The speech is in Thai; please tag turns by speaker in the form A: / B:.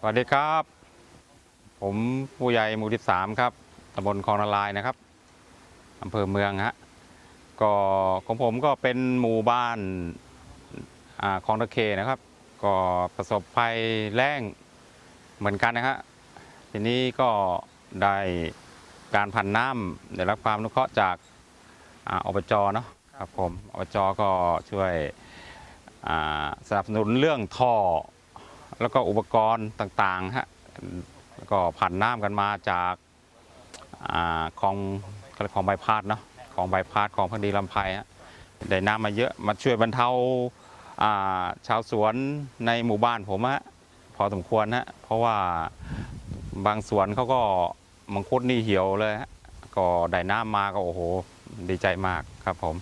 A: สวัสดีครับ ผมผู้ใหญ่หมู่ที่สามครับตำบลคลองนาลายนะครับอำเภอเมืองฮะก็ของผมก็เป็นหมู่บ้านอคลองตะเคนะครับ ก็ประสบภัยแล้งเหมือนกันนะฮะทีนี้ก็ได้การพันน้ำได้รับความอนุเคราะห์จากอบจเนาะครับผมอบจก็ช่วยสนับสนุนเรื่องท่อ แล้วก็อุปกรณ์ต่างๆฮะก็ผ่านน้ำกันมาจากอาคลองขาเรียกคลองใบพาดเนาะคลองใบพาดคลองพักดีลำไพฮะได้น้ำมาเยอะมาช่วยบรรเทาอ่าชาวสวนในหมู่บ้านผมฮะพอสมควรฮะเพราะว่าบางสวนเขาก็มังคุดนี่เหี่ยวเลยฮะก็ได้น้ำมาก็โอ้โหดีใจมากครับผม